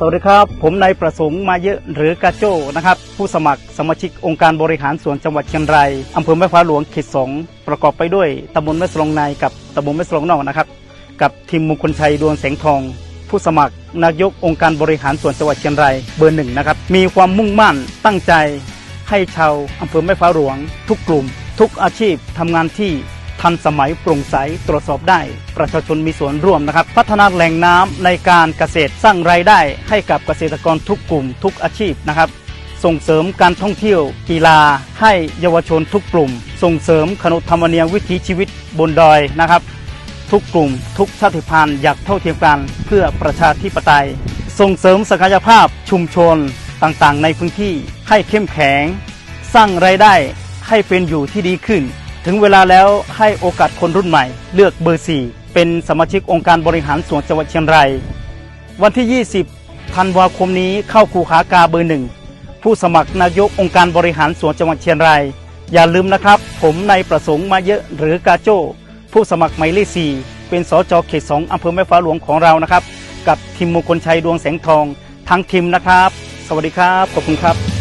สวัสดีครับ ผมนายประสงค์มาเยอะหรือกาโจ้นะครับ ผู้สมัครสมาชิกองค์การบริหารส่วนจังหวัดเชียงรายอำเภอแม่ฟ้าหลวงเขตสองประกอบไปด้วยตำบลแม่สลองในกับตำบลแม่สลองนอกนะครับ กับทีมมงคลชัยดวงแสงทอง ผู้สมัครนายกองค์การบริหารส่วนจังหวัดเชียงรายเบอร์หนึ่งนะครับมีความมุ่งมั่นตั้งใจให้ชาวอำเภอแม่ฟ้าหลวง ทุกกลุ่ม ทุกอาชีพทำงานที่ ทันสมัยโปร่งใสตรวจสอบได้ ประชาชนมีส่วนร่วมนะครับ พัฒนาแหล่งน้ำในการเกษตรสร้างรายได้ให้กับเกษตรกรทุกกลุ่มทุกอาชีพนะครับส่งเสริมการท่องเที่ยวกีฬาให้เยาวชนทุกกลุ่ม ส่งเสริมขนบธรรมเนียมวิถีชีวิตบนดอยนะครับ ทุกกลุ่ม ทุกชาติพันธุ์อยากเท่าเทียมกันเพื่อประชาธิปไตย ส่งเสริมศักยภาพชุมชนต่างๆ ในพื้นที่ให้เข้มแข็ง สร้างรายได้ให้เป็นอยู่ที่ดีขึ้น ถึงเวลาแล้วให้โอกาสคนรุ่นใหม่ เลือกเบอร์ 4 เป็นสมาชิกองค์การบริหารส่วนจังหวัดเชียงราย วันที่ 20 ธันวาคมนี้เข้าคูหากาเบอร์หนึ่งผู้สมัครนายกองค์การบริหารส่วนจังหวัดเชียงราย อย่าลืมนะครับ ผมนายประสงค์มาเยอะหรือกาโจ้ผู้สมัครหมายเลขสี่เป็นสจเขตสองอำเภอแม่ฟ้าหลวงของเรานะครับ กับทีมมงคลชัยดวงแสงทอง ทั้งทีมนะครับ สวัสดีครับ ขอบคุณครับ